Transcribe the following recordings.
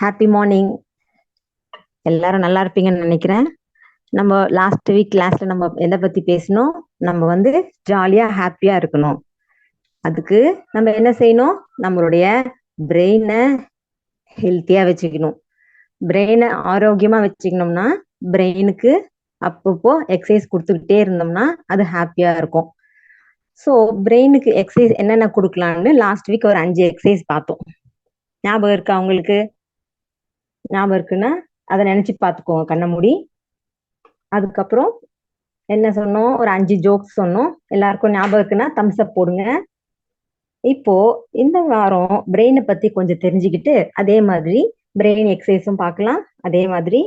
Happy morning எல்லாரும் நல்லா இருப்பீங்கன்னு நினைக்கிறேன். நம்ம லாஸ்ட் வீக் கிளாஸ்ல நம்ம எதை பத்தி பேசணும் நம்ம வந்து ஜாலியா ஹாப்பியா இருக்கணும். அதுக்கு நம்ம என்ன செய்யணும்? நம்மளுடைய பிரெயினை ஹெல்த்தியா வச்சுக்கணும். பிரெயினை ஆரோக்கியமா வச்சுக்கணும்னா பிரெயினுக்கு அப்பப்போ எக்ஸசைஸ் கொடுத்துக்கிட்டே இருந்தோம்னா அது ஹாப்பியா இருக்கும். ஸோ பிரெயினுக்கு எக்ஸசைஸ் என்னென்ன கொடுக்கலாம்னு லாஸ்ட் வீக் ஒரு அஞ்சு எக்ஸசைஸ் பார்த்தோம். ஞாபகம் இருக்கா உங்களுக்கு? ஞாபகம் இருக்குன்னா அதை நினைச்சு பார்த்துக்கோங்க கண்ண மூடி. அதுக்கப்புறம் என்ன சொன்னோம்? ஒரு அஞ்சு ஜோக்ஸ் சொன்னோம். எல்லாருக்கும் ஞாபகம் இருக்குன்னா தம்ஸ் அப் போடுங்க. இப்போ இந்த வாரம் பிரெயினை பத்தி கொஞ்சம் தெரிஞ்சுக்கிட்டு அதே மாதிரி பிரெயின் எக்ஸசைஸும் பார்க்கலாம். அதே மாதிரி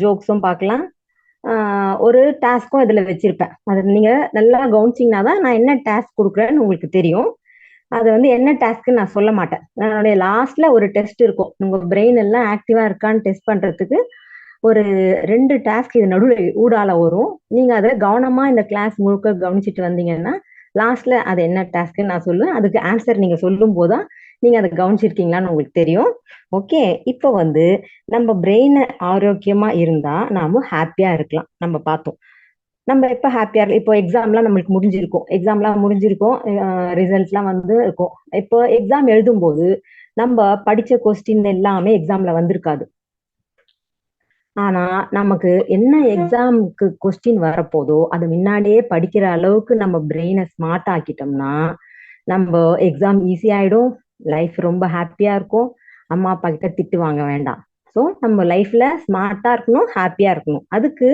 ஜோக்ஸும் பார்க்கலாம். ஒரு டாஸ்க்கும் இதுல வச்சிருப்பேன். அது நீங்க நல்லா கவனிச்சிங்கன்னா தான் நான் என்ன டாஸ்க் கொடுக்குறேன்னு உங்களுக்கு தெரியும். அது வந்து என்ன டாஸ்க்னு நான் சொல்ல மாட்டேன். என்னுடைய லாஸ்ட்ல ஒரு டெஸ்ட் இருக்கும். உங்க பிரெயின் எல்லாம் ஆக்டிவா இருக்கான்னு டெஸ்ட் பண்றதுக்கு ஒரு ரெண்டு டாஸ்க் இது நடுவில் ஊடால வரும். நீங்க அதை கவனமா இந்த கிளாஸ் முழுக்க கவனிச்சுட்டு வந்தீங்கன்னா லாஸ்ட்ல அது என்ன டாஸ்க்னு நான் சொல்லுவேன். அதுக்கு ஆன்சர் நீங்க சொல்லும் போதுதான் நீங்க அதை கவனிச்சிருக்கீங்களான்னு உங்களுக்கு தெரியும். ஓகே இப்போ வந்து நம்ம பிரெயின் ஆரோக்கியமா இருந்தா நாம ஹாப்பியா இருக்கலாம். நம்ம பார்த்தோம். நம்ம எப்ப ஹாப்பியா இப்போ எக்ஸாம்லாம் நம்மளுக்கு முடிஞ்சிருக்கும். எக்ஸாம்லாம் முடிஞ்சிருக்கும் ரிசல்ட்லாம் வந்து இருக்கும். இப்போ எக்ஸாம் எழுதும் போது நம்ம படிச்ச கொஸ்டின் எல்லாமே எக்ஸாம்ல வந்திருக்காது. ஆனா நமக்கு என்ன எக்ஸாமுக்கு கொஸ்டின் வரப்போதோ அது முன்னாடியே படிக்கிற அளவுக்கு நம்ம பிரெயினை ஸ்மார்ட் ஆக்கிட்டோம்னா நம்ம எக்ஸாம் ஈஸி ஆயிடும். லைஃப் ரொம்ப ஹாப்பியா இருக்கும். அம்மா அப்பா கிட்ட திட்டு வாங்க வேண்டாம். ஸோ நம்ம லைஃப்ல ஸ்மார்ட்டா இருக்கணும் ஹாப்பியா இருக்கணும். அதுக்கு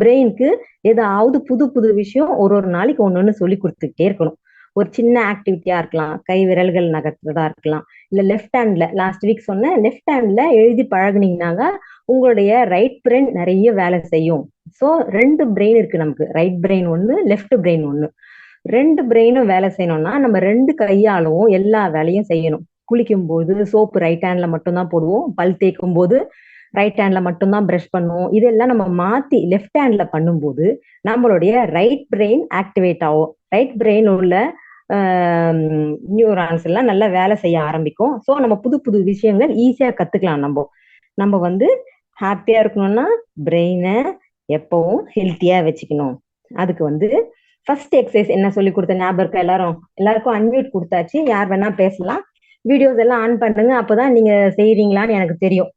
பிரெயினுக்கு ஏதாவது புது புது விஷயம் ஒரு ஒரு நாளைக்கு ஒன்று ஒன்று சொல்லி கொடுத்துக்கிட்டே இருக்கணும். ஒரு சின்ன ஆக்டிவிட்டியா இருக்கலாம். கை விரல்கள் நகர்த்துறதா இருக்கலாம். இல்ல லெஃப்ட் ஹேண்ட்ல லாஸ்ட் வீக் சொன்னேன் லெஃப்ட் ஹேண்ட்ல எழுதி பழகுனீங்கன்னாங்க உங்களுடைய ரைட் பிரெயின் நிறைய வேலை செய்யும். ஸோ ரெண்டு பிரெயின் இருக்கு நமக்கு. ரைட் பிரெயின் ஒன்று லெஃப்ட் பிரெயின் ஒன்று ரெண்டு பிரெயினும் வேலை செய்யணும்னா நம்ம ரெண்டு கையாலும் எல்லா வேலையும் செய்யணும். குளிக்கும் போது சோப்பு ரைட் ஹேண்ட்ல மட்டும்தான் போடுவோம். பல் தேய்க்கும் போது ரைட் ஹேண்ட்ல மட்டும்தான் ப்ரஷ் பண்ணுவோம். இதெல்லாம் நம்ம மாத்தி லெஃப்ட் ஹேண்ட்ல பண்ணும்போது நம்மளுடைய ரைட் பிரெயின் ஆக்டிவேட் ஆகும். ரைட் பிரெயின் உள்ள நியூரான்ஸ் எல்லாம் நல்லா வேலை செய்ய ஆரம்பிக்கும். ஸோ நம்ம புது புது விஷயங்கள் ஈஸியா கத்துக்கலாம் நம்ம. நம்ம வந்து ஹாப்பியா இருக்கணும்னா பிரெயினை எப்பவும் ஹெல்த்தியா வச்சுக்கணும். அதுக்கு வந்து ஃபர்ஸ்ட் எக்ஸசைஸ் என்ன சொல்லி கொடுத்த ஞாபகம் இருக்கா எல்லாரும்? எல்லாருக்கும் அன்மியூட் கொடுத்தாச்சு. யார் வேணா பேசலாம். வீடியோஸ் எல்லாம் ஆன் பண்ணுங்க. அப்பதான் நீங்க செய்யறீங்களான்னு எனக்கு தெரியும்.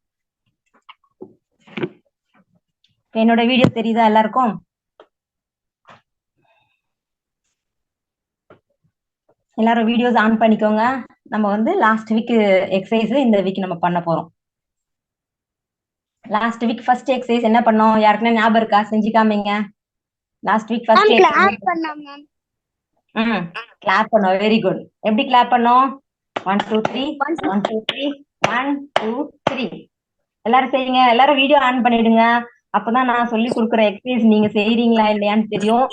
என்னோட வீடியோ தெரியுதா எல்லாருக்கும்? எல்லாரும் வீடியோஸ் ஆன் பண்ணிக்கோங்க. நம்ம வந்து லாஸ்ட் வீக் எக்ஸசைஸ் இந்த வீக் நம்ம பண்ண போறோம். லாஸ்ட் வீக் ஃபர்ஸ்ட் எக்ஸசைஸ் என்ன பண்ணோம்? யாருக்குன்னா ஞாபகம் இருக்கா? செஞ்சு காமிங்க லாஸ்ட் வீக் ஃபர்ஸ்ட் கிளாப் பண்ணோம் ம் கிளாப் பண்ணோம். வெரி குட் எப்படி கிளாப் பண்ணோம்? One two three one two three one two three எல்லாரும் செய்யுங்க. எல்லாரும் வீடியோ ஆன் பண்ணிடுங்க. அப்பதான் நான் சொல்லி கொடுக்குற எக்ஸசைஸ் நீங்க செய்யறீங்களா இல்லையான்னு தெரியும்.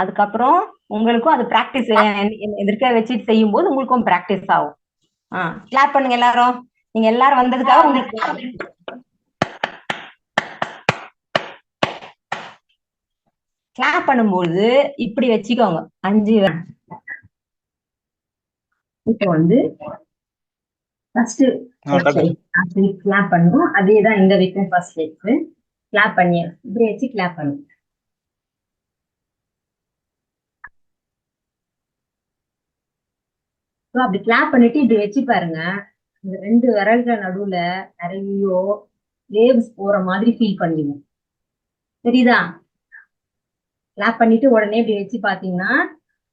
அதுக்கப்புறம் உங்களுக்கும் அது ப்ராக்டிஸ் எதிர்க்க வச்சுட்டு செய்யும் போது உங்களுக்கும் ப்ராக்டிஸ் ஆகும். ஆ கிளாப் பண்ணுங்க எல்லாரும். நீங்க எல்லாரும் வந்ததுக்காக உங்களுக்கு கிளாப் பண்ணும்போது இப்படி வச்சுக்கோங்க. அஞ்சு இப்போ வந்து ஃபர்ஸ்ட் கிளாப் பண்ணுவோம். அதே தான் இந்த வீக்கும் ஃபர்ஸ்ட் எக்ஸ் கிளாப் பண்ணி இப்படி வச்சு கிளாப் பண்ணுங்க அப்படி கிளாப் பண்ணிட்டு இப்படி வச்சு பாருங்க. இந்த ரெண்டு விரல்கள் நடுவுல நிறைய வேவ்ஸ் போற மாதிரி ஃபீல் பண்ணுவீங்க தெரியுதா? கிளாப் பண்ணிட்டு உடனே இப்படி வச்சு பாத்தீங்கன்னா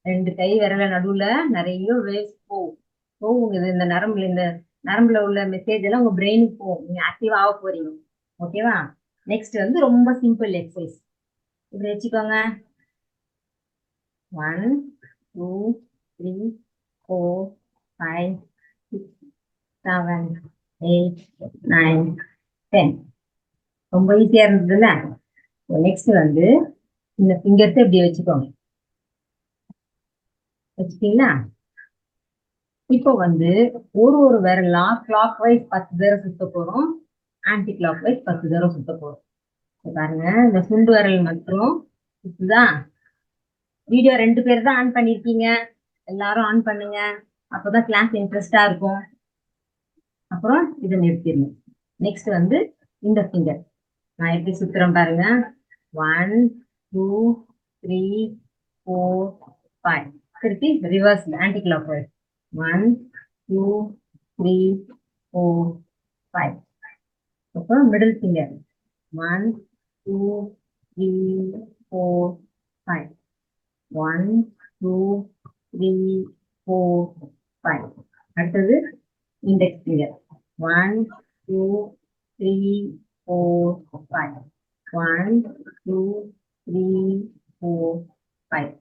ரெண்டு கை விரல நடுவுல நிறைய வேவ்ஸ் போகும். போகும். இது இந்த நரம்புல இந்த நரம்புல உள்ள மெசேஜ் எல்லாம் உங்க பிரெயினுக்கு போகும். நீங்க ஆக்டிவ் ஆக போறீங்க. ஓகேவா நெக்ஸ்ட் வந்து ரொம்ப சிம்பிள் எக்ஸசைஸ் இப்படி வச்சுக்கோங்க. One two three four five six seven eight nine ten ரொம்ப ஈஸியா இருந்ததுல்ல? நெக்ஸ்ட் வந்து இந்த ஃபிங்கர்ஸை இப்படி வச்சுக்கோங்க. வச்சுட்டீங்களா? இப்போ வந்து ஒரு ஒரு விரலா கிளாக் வைஸ் பத்து பேரை சுத்த போறோம். ஆன்டி கிளாக் வைஸ் பத்து தடவை சுத்த போறோம் பாருங்க இந்த சுண்டு வரல் மட்டும் சுத்துதா? வீடியோ ரெண்டு பேர் தான் ஆன் பண்ணிருக்கீங்க. எல்லாரும் ஆன் பண்ணுங்க. அப்போதான் கிளாஸ் இன்ட்ரெஸ்டா இருக்கும். அப்புறம் இதை நிறுத்திடணும். நெக்ஸ்ட் வந்து இந்த ஃபிங்கர் நான் எப்படி சுத்துறேன் பாருங்க. One two three four five திருப்பி reverse anticlockwise one two three four five அப்புறம் middle finger one two three four five one two three four five அடுத்தது index finger one two three four five one two three four five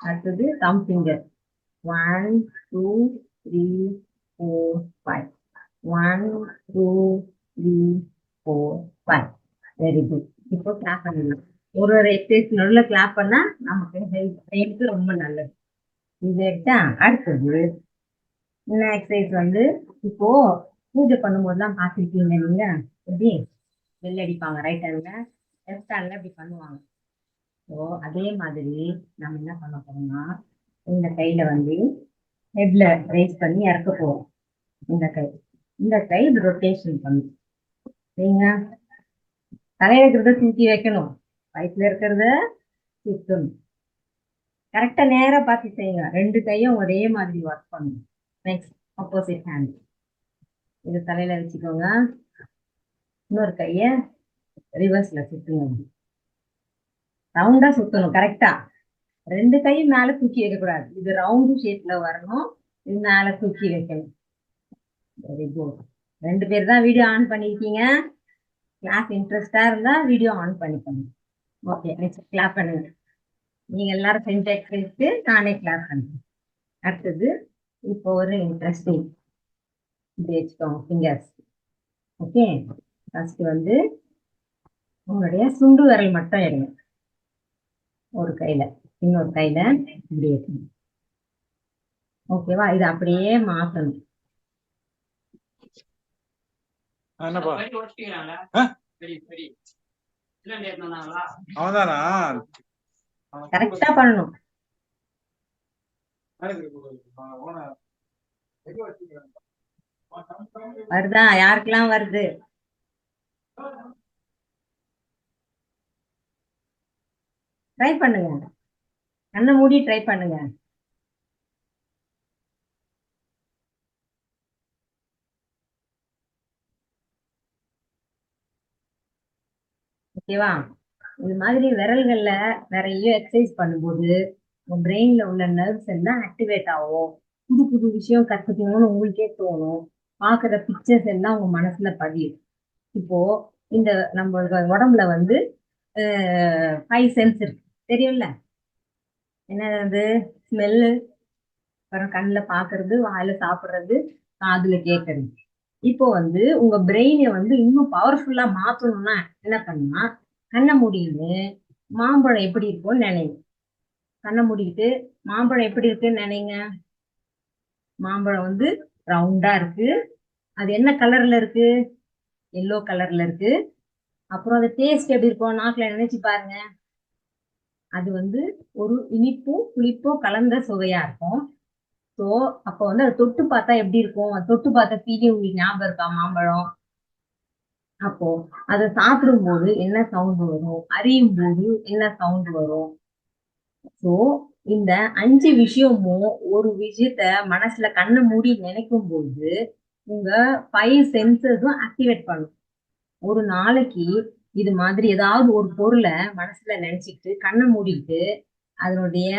அடுத்தது thumb finger one two three four five one two three four five very good இப்போ clap பண்ணலாம். ஒரு ஒரு exercise நடுவில் clap பண்ணால் நமக்கு health health ரொம்ப நல்லது. இது எடுத்தா அடுத்தது இந்த எக்ஸசைஸ் வந்து இப்போ பூஜை பண்ணும்போதெல்லாம் பார்த்துருக்கீங்க நீங்க எப்படி? பெல் அடிப்பாங்க ரைட் ஹேண்ட்ல லெஃப்ட் ஹேண்ட்ல இப்படி பண்ணுவாங்க. ஸோ அதே மாதிரி நம்ம என்ன பண்ண போறோம்னா இந்த கையில வந்து ஹெட்ல ரைஸ் பண்ணி இறக்க போறோம். இந்த கை. இந்த கை ரொட்டேஷன் பண்ணும் நீங்க தலையில இருக்கிறத தூக்கி வைக்கணும். வயிற்றுல இருக்கிறத சுத்தணும். கரெக்டா நேரா பார்த்து செய்யுங்க. ரெண்டு கையும் ஒரே மாதிரி ஒர்க் பண்ணணும். நெக்ஸ்ட் ஆப்போசிட் ஹேண்ட் இது தலையில வச்சுக்கோங்க. இன்னொரு கைய ரிவர்ஸ்ல சுத்துங்க. ரவுண்டா சுத்தணும். கரெக்டா ரெண்டு கையும் மேல தூக்கி வைக்கக்கூடாது. இது ரவுண்டு ஷேப்ல வரணும். இது மேல தூக்கி வைக்கணும். வெரி குட் ரெண்டு பேர் தான் வீடியோ ஆன் பண்ணிருக்கீங்க. கிளாஸ் இன்ட்ரெஸ்டா இருந்தா வீடியோ ஆன் பண்ணிக்கோங்க. ஓகே நெக்ஸ்ட் கிளாப் பண்ணுங்க. நீங்க எல்லாரும் செஞ்ச எக்ஸசைஸ்க்கு நானே கிளாப் பண்றேன். அடுத்தது இப்போ ஒரு இன்ட்ரெஸ்டிங் இப்படி வச்சுக்கோங்க ஃபிங்கர்ஸ் ஓகே ஃபர்ஸ்ட் வந்து உங்களுடைய சுண்டு விரல் மட்டும் எடுங்க. ஒரு கையில இன்னொரு கையில இப்படி எடுங்க. ஓகேவா இது அப்படியே மாற்றணும் என்னப்பா? அவன்தானா? கரெக்டா பண்ணணும். வருதா? யாருக்கெல்லாம் வருது? ட்ரை பண்ணுங்க. கண்ணை மூடி ட்ரை பண்ணுங்க. ஓகேவா? இது மாதிரி விரல்கள்ல நிறைய எக்ஸசைஸ் பண்ணும்போது உங்க பிரெயின்ல உள்ள நர்வ்ஸ் எல்லாம் ஆக்டிவேட் ஆகும். புது புது விஷயம் கத்துக்கணும்னு உங்களுக்கே தோணும். பாக்குற பிக்சர்ஸ் எல்லாம் உங்க மனசுல பதியும். இப்போ இந்த நம்ம உடம்புல வந்து ஃபைவ் சென்ஸ் இருக்கு. தெரியும்ல? என்னது ஸ்மெல்லு அப்புறம் கண்ணுல பாக்குறது வாயில சாப்பிடுறது காதுல கேட்கறது இப்போ வந்து உங்க பிரெயினை வந்து இன்னும் பவர்ஃபுல்லா மாத்தணும்னா என்ன பண்ணா கண்ணை மூடின்னு மாம்பழம் எப்படி இருக்கும்னு நினைங்க. கண்ணை மூடிக்கிட்டு மாம்பழம் எப்படி இருக்குன்னு நினைங்க. மாம்பழம் வந்து ரவுண்டா இருக்கு. அது என்ன கலர்ல இருக்கு? எல்லோ கலர்ல இருக்கு. அப்புறம் அது டேஸ்ட் எப்படி இருக்கும்? நாக்கில் நினைச்சு பாருங்க. அது வந்து ஒரு இனிப்பும் புளிப்பும் கலந்த சுவையா இருக்கும். ஸோ அப்போ வந்து அதை தொட்டு பார்த்தா எப்படி இருக்கும்? அது தொட்டு பார்த்த ஃபீலிங் உங்களுக்கு ஞாபகம் இருக்கா மாம்பழம்? அப்போ அதை சாப்பிடும் போது என்ன சவுண்ட் வரும்? அறியும் போது என்ன சவுண்ட் வரும்? ஸோ இந்த அஞ்சு விஷயமும் ஒரு விஷயத்த மனசுல கண்ணை மூடி நினைக்கும் போது உங்க ஃபைவ் சென்சஸும் ஆக்டிவேட் பண்ணும். ஒரு நாளைக்கு இது மாதிரி ஏதாவது ஒரு பொருளை மனசுல நினைச்சிட்டு கண்ணை மூடிட்டு அதனுடைய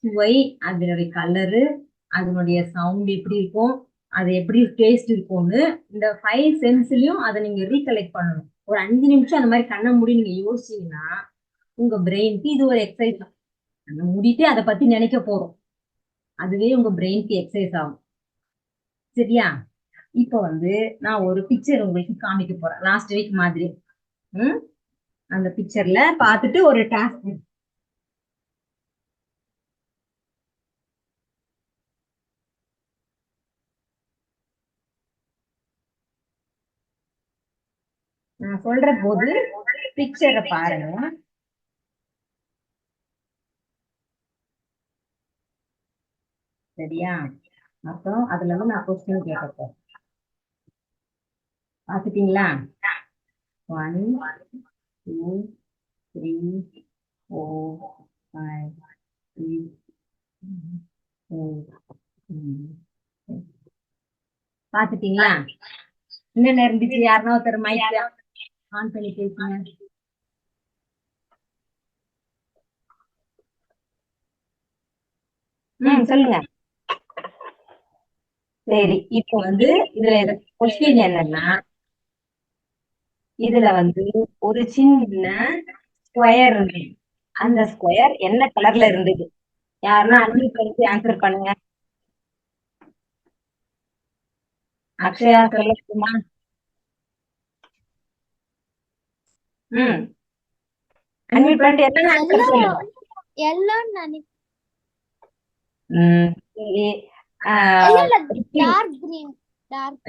சுவை அதனுடைய கலரு அதனுடைய சவுண்ட் எப்படி இருக்கும் அது எப்படி டேஸ்ட் இருக்கும்னு இந்த ஃபைவ் சென்ஸ்லயும் அதை நீங்க ரீகலெக்ட் பண்ணணும். ஒரு அஞ்சு நிமிஷம் அந்த மாதிரி கண்ணை மூடி நீங்க யோசிச்சீங்கன்னா உங்க பிரெயின்க்கு இது ஒரு எக்ஸசைஸ் தான். கண்ணை மூடிட்டு அதை பத்தி நினைக்க போறோம். அதுவே உங்க பிரெயின்க்கு எக்ஸசைஸ் ஆகும். சரியா? இப்போ வந்து நான் ஒரு பிக்சர் உங்களுக்கு காமிக்க போறேன். லாஸ்ட் வீக் மாதிரி. ம்? அந்த பிக்சர்ல பார்த்துட்டு ஒரு டாஸ்க் நான் சொல்ற போது பிக்சரை பாருங்க. சரியா? அப்புறம் அதுல இருந்து நான் கொஸ்டின் கேட்க பாத்துட்டீங்களா one two three four five six பாத்துட்டீங்களா என்னென்ன இருந்துச்சு. யாருன்னா ஒருத்தர் மைக் ஆன் பண்ணி பேசுங்க ம் சொல்லுங்க. சரி இப்போ வந்து இதுல கொஸ்டின் என்னன்னா இதுல வந்து ஒரு சின்ன ஸ்கொயர் இருந்தது அந்த ஸ்கொயர் என்ன கலர்ல இருந்தது? யாருன்னா அன்மியூட் கழிச்சு ஆன்சர் பண்ணுங்க. அக்ஷயா சொல்லுமா ம் அன்மியூட் பண்ணிட்டு என்ன ஆன்சர் சொல்லுங்க எல்லோ நினைக்கிறேன்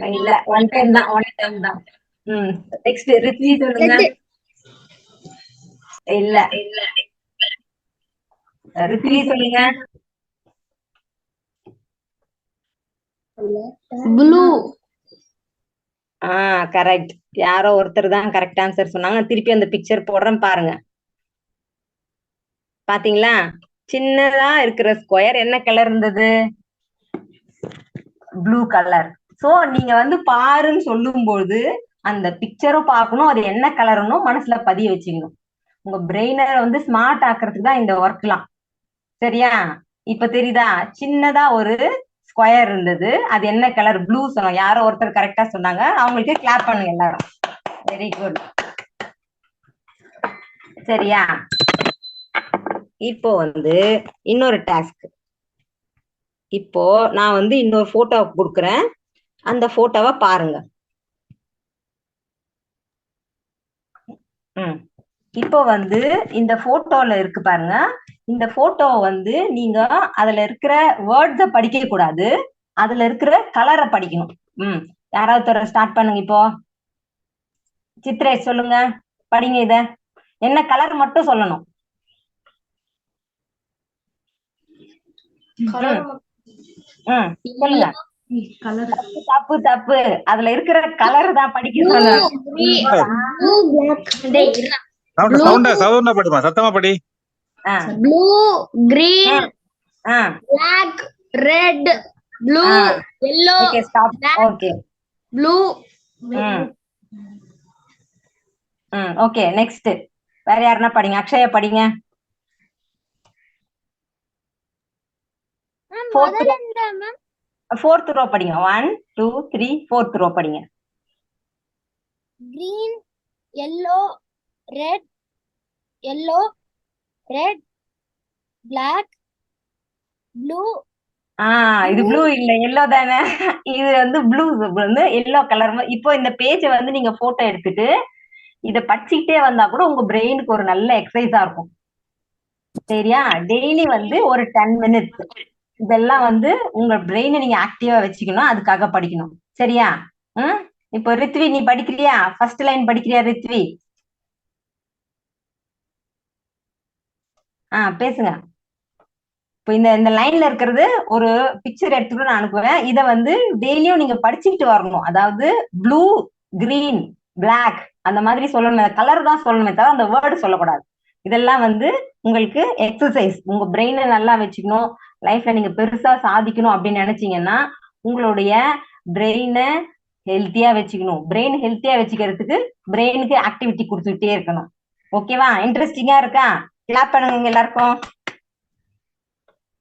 இல்ல ஒன் டைம் தான் ஒன் டைம் தான் ம் நெக்ஸ்ட் ரித்வி சொல்லுங்க இல்ல இல்ல ரித்வி சொல்லுங்க ப்ளூ ஆ கரெக்ட் யாரோ ஒருத்தர் தான் கரெக்ட் ஆன்சர் சொன்னாங்க. திருப்பி அந்த பிக்சர் போடுறேன் பாருங்க. பாத்தீங்களா? சின்னதா இருக்கிற ஸ்கொயர் என்ன கலர் இருந்தது? ப்ளூ கலர் சோ நீங்க வந்து பாருன்னு சொல்லும்போது அந்த பிக்சரும் பார்க்கணும். அது என்ன கலர்னு மனசுல பதிய வச்சுக்கணும். உங்க பிரெயினை வந்து ஸ்மார்ட் ஆக்குறதுக்கு தான் இந்த ஒர்க்லாம் சரியா? இப்ப தெரியுதா? சின்னதா ஒரு ஸ்கொயர் இருந்தது. அது என்ன கலர் ப்ளூ சொன்னோம். யாரோ ஒருத்தர் கரெக்டா சொன்னாங்க. அவங்களுக்கு கிளாப் பண்ணுங்க எல்லாரும். வெரி குட் சரியா? இப்போ வந்து இன்னொரு டாஸ்க் இப்போ நான் வந்து இன்னொரு போட்டோ கொடுக்குறேன். அந்த போட்டோவை பாருங்க. ம். இப்போ வந்து இந்த போட்டோல இருக்கு பாருங்க. இந்த போட்டோ வந்து நீங்க அதுல இருக்கிற வேர்ட்ஸ படிக்க கூடாது. அதுல இருக்கிற கலரை படிக்கணும். ம். யாராவது ஸ்டார்ட் பண்ணுங்க இப்போ. சித்ரேஷ் சொல்லுங்க. படிங்க இத. என்ன கலர் மட்டும் சொல்லணும். சொல்லுங்க. தப்பு தப்பு அதுல இருக்கிற கலர் தான் படிக்க சவுண்ட் சவுண்டா சவுண்டா படிமா சத்தமா படி. ஆ, ப்ளூ கிரீன் ஆ. Black red blue. Yellow okay stop okay blue ம் ஓகே நெக்ஸ்ட் வேற யாருன்னா படிங்க. அக்ஷயா படிங்க. ஃபோர்த் ரோ படிங்க. One two three fourth row படிங்க. Green yellow red yellow red black blue. ஆ இது ப்ளூ இல்ல எல்லோ தானே. இது வந்து ப்ளூ வந்து எல்லோ கலர் இப்போ இந்த பேஜை வந்து நீங்க போட்டோ எடுத்துட்டு இத படிச்சுக்கிட்டே வந்தா கூட உங்க பிரெயினுக்கு ஒரு நல்ல எக்ஸசைஸா இருக்கும். சரியா? டெய்லி வந்து ஒரு டென் மினிட்ஸ் இதெல்லாம் வந்து உங்க பிரெயினை நீங்க ஆக்டிவா வச்சுக்கணும். அதுக்காக படிக்கணும். சரியா? ம்? இப்போ ரித்வி நீ படிக்கிறியா? ஃபர்ஸ்ட் லைன் படிக்கிறியா ரித்வி? ஆ பேசுங்க. இப்போ இந்த இந்த லைன்ல இருக்கிறது ஒரு பிக்சர் எடுத்துட்டு நான் அனுப்புவேன். இதை வந்து டெய்லியும் நீங்க படிச்சுக்கிட்டு வரணும். அதாவது ப்ளூ கிரீன் பிளாக் அந்த மாதிரி சொல்லணும். கலர் தான் சொல்லணுமே தவிர அந்த வேர்டு சொல்லக்கூடாது. இதெல்லாம் வந்து உங்களுக்கு எக்ஸசைஸ் உங்க பிரெயினை நல்லா வச்சுக்கணும். லைஃப்ல நீங்க பெருசா சாதிக்கணும் அப்படின்னு நினைச்சீங்கன்னா உங்களுடைய பிரெயினை ஹெல்த்தியா வச்சுக்கணும். பிரெயின் ஹெல்த்தியா வச்சுக்கிறதுக்கு பிரெயினுக்கு ஆக்டிவிட்டி கொடுத்துக்கிட்டே இருக்கணும். ஓகேவா இன்ட்ரெஸ்டிங்கா இருக்கா? கிளாப் பண்ணுங்க எல்லாருக்கும்?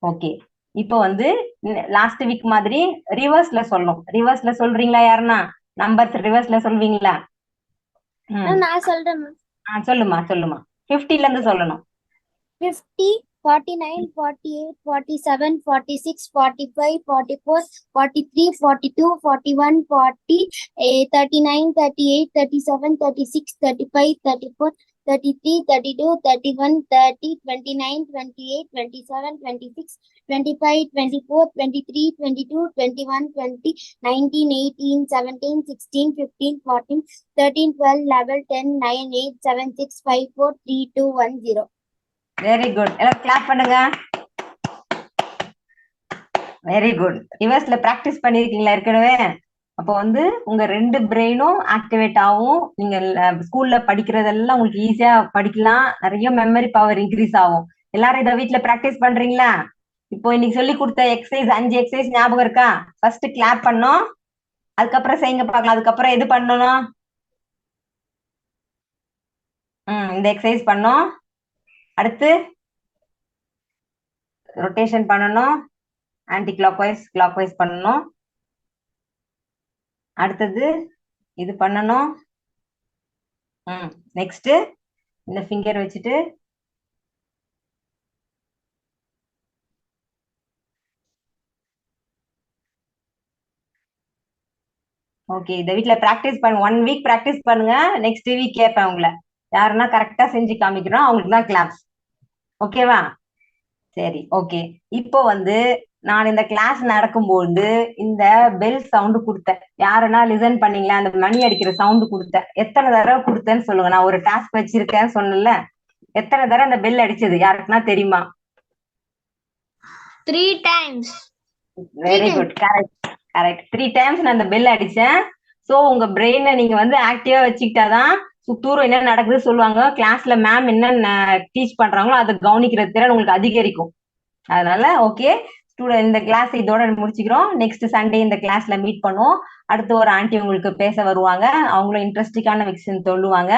ஓகே இப்போ வந்து லாஸ்ட் வீக் மாதிரி ரிவர்ஸ்ல சொல்லணும். ரிவர்ஸ்ல சொல்றீங்களா யாருன்னா? நம்பர்ஸ் ரிவர்ஸ்ல சொல்வீங்களா? நான் சொல்றேன் ஆ, சொல்லுமா சொல்லுமா. 50 ல இருந்து சொல்லணும். 50 49 48 47 46 45 44 43 42 41 40 eh, 39 38 37 36 35 34 thirty three thirty two thirty one thirty twenty nine twenty eight twenty seven twenty six twenty five twenty four twenty three twenty two twenty one twenty nineteen eighteen seventeen sixteen fifteen fourteen thirteen twelve eleven ten nine eight seven six five four three two one zero very good எல்லாம் clap பண்ணுங்க very good ரிவர்ஸ்ல practice பண்ணிருக்கீங்களா ஏற்கனவே? அப்போ வந்து உங்க ரெண்டு பிரெயினும் activate ஆகும். நீங்க ஸ்கூல்ல படிக்கிறதெல்லாம் உங்களுக்கு ஈஸியா படிக்கலாம். நிறைய மெமரி பவர் இன்க்ரீஸ் ஆகும். எல்லாரும் இதை வீட்டுல பிராக்டிஸ் பண்றீங்களா? இப்போ இன்னைக்கு சொல்லி கொடுத்த எக்ஸசைஸ் அஞ்சு எக்ஸசைஸ் ஞாபகம் இருக்கா? ஃபர்ஸ்ட் கிளாப் பண்ணோம். அதுக்கப்புறம் செய்யுங்க பார்க்கலாம். அதுக்கப்புறம் எது பண்ணணும்? ம் இந்த எக்ஸசைஸ் பண்ணோம். அடுத்து ரொட்டேஷன் பண்ணணும். Anticlockwise clockwise பண்ணணும். அடுத்தது இது பண்ணணும். ம் நெக்ஸ்ட் இந்த ஃபிங்கர் வச்சுட்டு ஓகே இந்த வீட்ல ப்ராக்டிஸ் பண்ணுங்க ஒன் வீக் ப்ராக்டிஸ் பண்ணுங்க. நெக்ஸ்ட் வீக் கேட்பேன் உங்களை. யாருன்னா கரெக்டா செஞ்சு காமிக்கிறோம் அவங்களுக்கு தான் கிளாஸ் ஓகேவா சரி ஓகே இப்போ வந்து நான் இந்த கிளாஸ் நடக்கும்போது இந்த பெல் சவுண்டு கொடுத்தேன். யாருன்னா லிசன் பண்ணீங்களா? அந்த மணி அடிக்கிற சவுண்டு கொடுத்தேன். எத்தனை தடவை கொடுத்தேன்னு சொல்லுங்க. நான் ஒரு டாஸ்க் வச்சிருக்கேன்னு சொன்னேன்ல. எத்தனை தடவை அந்த பெல் அடிச்சது? யாருக்குன்னா தெரியுமா? Three times. Very. Good correct correct three times நான் அந்த பெல் அடிச்சேன். சோ உங்க பிரெயினை நீங்க வந்து ஆக்டிவா வச்சுக்கிட்டாதான் சுத்தூரம் என்ன நடக்குது சொல்லுவாங்க. கிளாஸ்ல மேம் என்ன டீச் பண்றாங்களோ அதை கவனிக்கிற திறன் உங்களுக்கு அதிகரிக்கும். அதனால ஓகே ஸ்டூடெண்ட் இந்த கிளாஸ் இதோட முடிச்சுக்கிறோம். நெக்ஸ்ட் சண்டே இந்த கிளாஸ்ல மீட் பண்ணுவோம். அடுத்து ஒரு ஆண்டி உங்களுக்கு பேச வருவாங்க. அவங்களும் இன்ட்ரெஸ்டிங்கான விஷயம் சொல்லுவாங்க.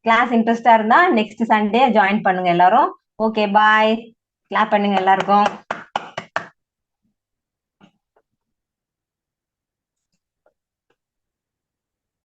கிளாஸ் இன்ட்ரெஸ்டா இருந்தா நெக்ஸ்ட் சண்டே ஜாயின் பண்ணுங்க எல்லாரும். ஓகே பாய் கிளாப் பண்ணுங்க எல்லாருக்கும்.